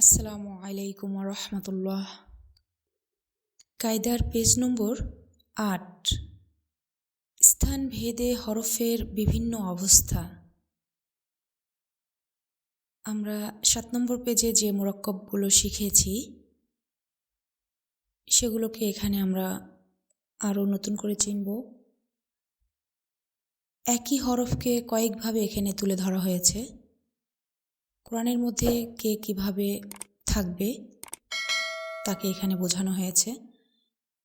আসসালামু আলাইকুম রহমতুল্লাহ কায়দার পেজ নম্বর আট। স্থান ভেদে হরফের বিভিন্ন অবস্থা। আমরা সাত নম্বর পেজে যে মোরক্কবগুলো শিখেছি, সেগুলোকে এখানে আমরা আরও নতুন করে চিনব। একই হরফকে কয়েকভাবে এখানে তুলে ধরা হয়েছে। কোরআনের মধ্যে কে কীভাবে থাকবে, তাকে এখানে বোঝানো হয়েছে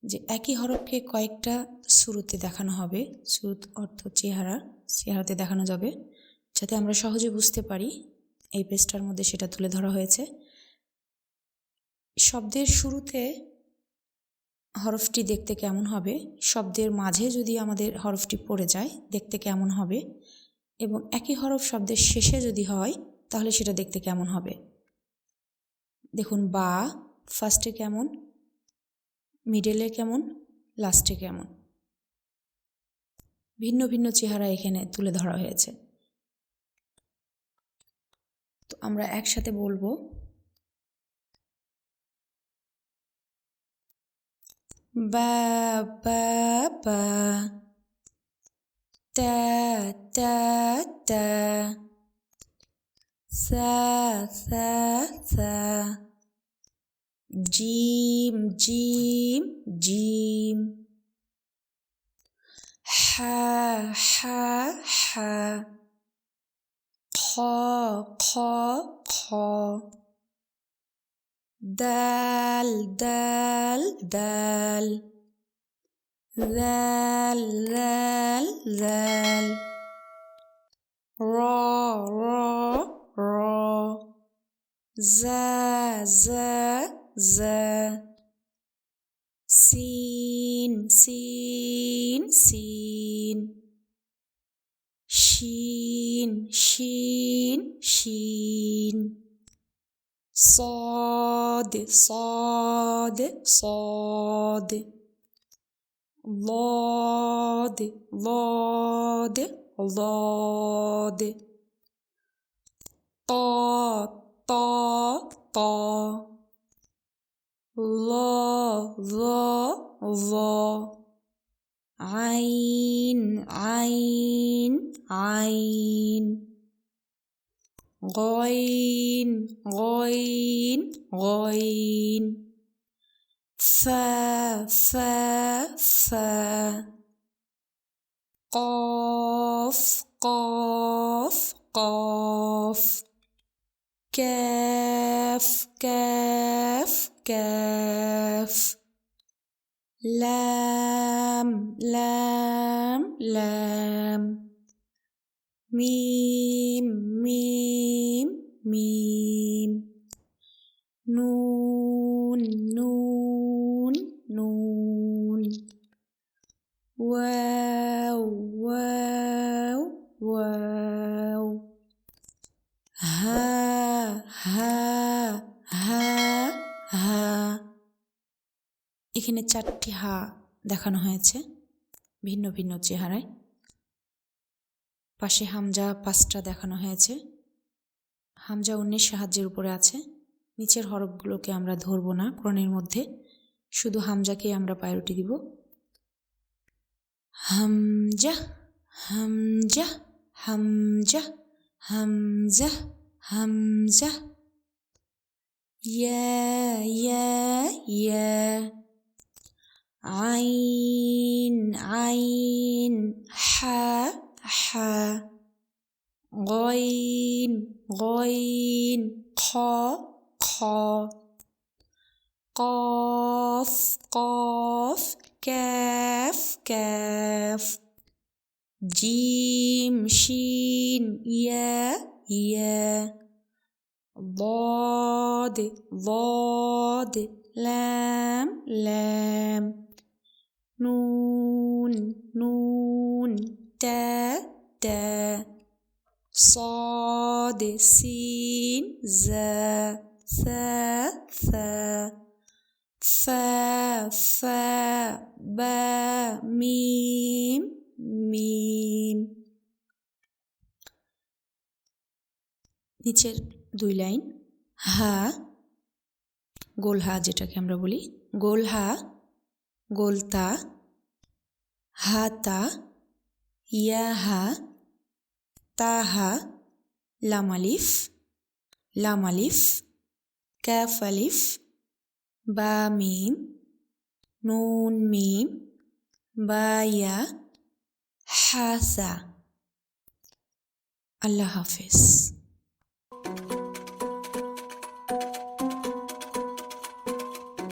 যে একই হরফকে কয়েকটা শুরুতে দেখানো হবে। শুরুত অর্থ চেহারা, চেহারাতে দেখানো যাবে। যাতে আমরা সহজে বুঝতে পারি, এই পেজটার মধ্যে সেটা তুলে ধরা হয়েছে। শব্দের শুরুতে হরফটি দেখতে কেমন হবে, শব্দের মাঝে যদি আমাদের হরফটি পড়ে যায়, দেখতে কেমন হবে এবং একই হরফ শব্দের শেষে যদি হয় তাহলে সেটা দেখতে কেমন হবে? দেখুন, বা ফার্স্টে কেমন? মিডলে কেমন? লাস্টে কেমন? ভিন্ন ভিন্ন চেহারা এখানে তুলে ধরা হয়েছে। তো আমরা একসাথে বলব, বা বা বা, তা তা তা سا سا سا جيم جيم جيم حا حا حا قا قا قا دال دال دال ذال ذال ذال Z, Z, Z. Sin, sin, sin. Şin, şin, şin. Sad, sad, sad. Lad, lad, lad. Ta, to, to. Lo, lo, lo. Ein, ein, ein. Rein, rein, rein. Fa, fa, fa. Qaf, qaf, qaf. كاف كاف كاف. لام لام لام. ميم ميم ميم. نون نون نون. واو واو واو. হা এখানে চারটি হা দেখানো হয়েছে, ভিন্ন ভিন্ন চেহারায়। পাশে হামজা পাঁচটা দেখানো হয়েছে। হামজা অন্যের সাহায্যের উপরে আছে। নিচের হরফগুলোকে আমরা ধরবো না ক্রণের মধ্যে। শুধু হামজাকে আমরা পায়রটি দিব। হামজা হামজা হামজা হামজা। همزة يا يا يا عين عين حا حا غين غين قا قا قاف قاف كاف كاف جيم شين يا يا ضاد ضاد لام لام. نون نون تا تا. صاد سين زا ثا ثا فا فا با ميم নিচের দুই লাইন, হা, গোলহা যেটাকে আমরা বলি গোল গোলহা, গোলতা, হাতা, ইয়াহা, তাহা লামালিফ লামালিফ ক্যাফালিফ বা মিম, নুন, মিম বায়া হাসা। আল্লাহ হাফেজ।